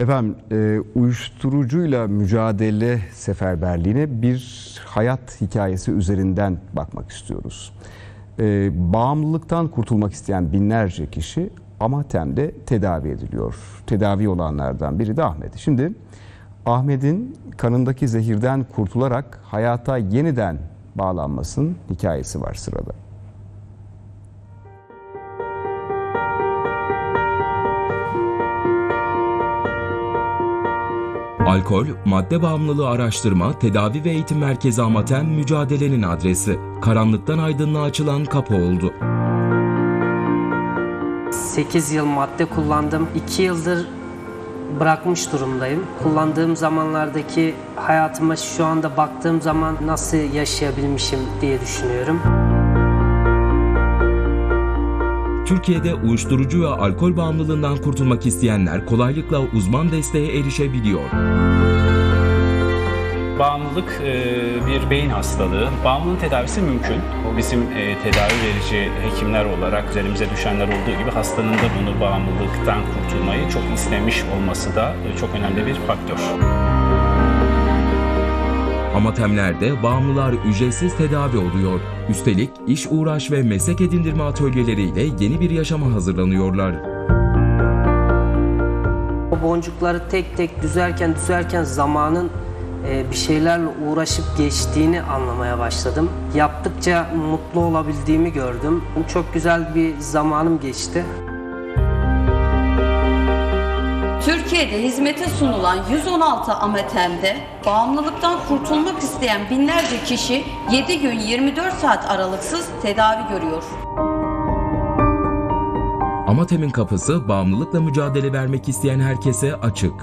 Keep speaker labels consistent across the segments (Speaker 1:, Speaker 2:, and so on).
Speaker 1: Efendim e, uyuşturucuyla mücadele seferberliğine bir hayat hikayesi üzerinden bakmak istiyoruz. E, bağımlılıktan kurtulmak isteyen binlerce kişi Amatem'de tedavi ediliyor. Tedavi olanlardan biri de Ahmet. Şimdi Ahmet'in kanındaki zehirden kurtularak hayata yeniden bağlanmasının hikayesi var sırada.
Speaker 2: Alkol, madde bağımlılığı araştırma, tedavi ve eğitim merkezi Amaten mücadelenin adresi. Karanlıktan aydınlığa açılan kapı oldu.
Speaker 3: 8 yıl madde kullandım. 2 yıldır bırakmış durumdayım. Kullandığım zamanlardaki hayatıma şu anda baktığım zaman nasıl yaşayabilmişim diye düşünüyorum.
Speaker 2: Türkiye'de uyuşturucu ve alkol bağımlılığından kurtulmak isteyenler kolaylıkla uzman desteğe erişebiliyor.
Speaker 4: Bağımlılık e, bir beyin hastalığı. Bağımlılığın tedavisi mümkün. Bizim e, tedavi verici hekimler olarak üzerimize düşenler olduğu gibi hastanın da bunu bağımlılıktan kurtulmayı çok istemiş olması da e, çok önemli bir faktör.
Speaker 2: Amatemlerde bağımlılar ücretsiz tedavi oluyor. Üstelik iş uğraş ve meslek edindirme atölyeleriyle yeni bir yaşama hazırlanıyorlar.
Speaker 3: O boncukları tek tek düzerken düzerken zamanın e, bir şeylerle uğraşıp geçtiğini anlamaya başladım. Yaptıkça mutlu olabildiğimi gördüm. Çok güzel bir zamanım geçti.
Speaker 5: Türkiye'de hizmete sunulan 116 Amatem'de bağımlılıktan kurtulmak isteyen binlerce kişi 7 gün 24 saat aralıksız tedavi görüyor.
Speaker 2: Amatem'in kapısı bağımlılıkla mücadele vermek isteyen herkese açık.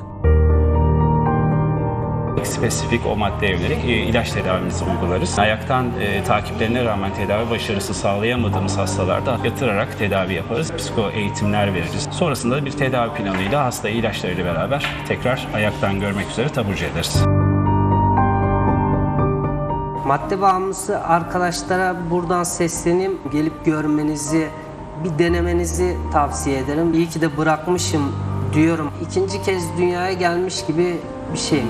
Speaker 4: Spesifik o maddeye yönelik ilaç tedavimizi uygularız. Ayaktan e, takiplerine rağmen tedavi başarısı sağlayamadığımız hastalarda yatırarak tedavi yaparız. Psiko eğitimler veririz. Sonrasında da bir tedavi planıyla hastayı ilaçlarıyla beraber tekrar ayaktan görmek üzere taburcu ederiz.
Speaker 3: Madde bağımlısı arkadaşlara buradan sesleneyim. Gelip görmenizi, bir denemenizi tavsiye ederim. İyi ki de bırakmışım diyorum. İkinci kez dünyaya gelmiş gibi bir şey.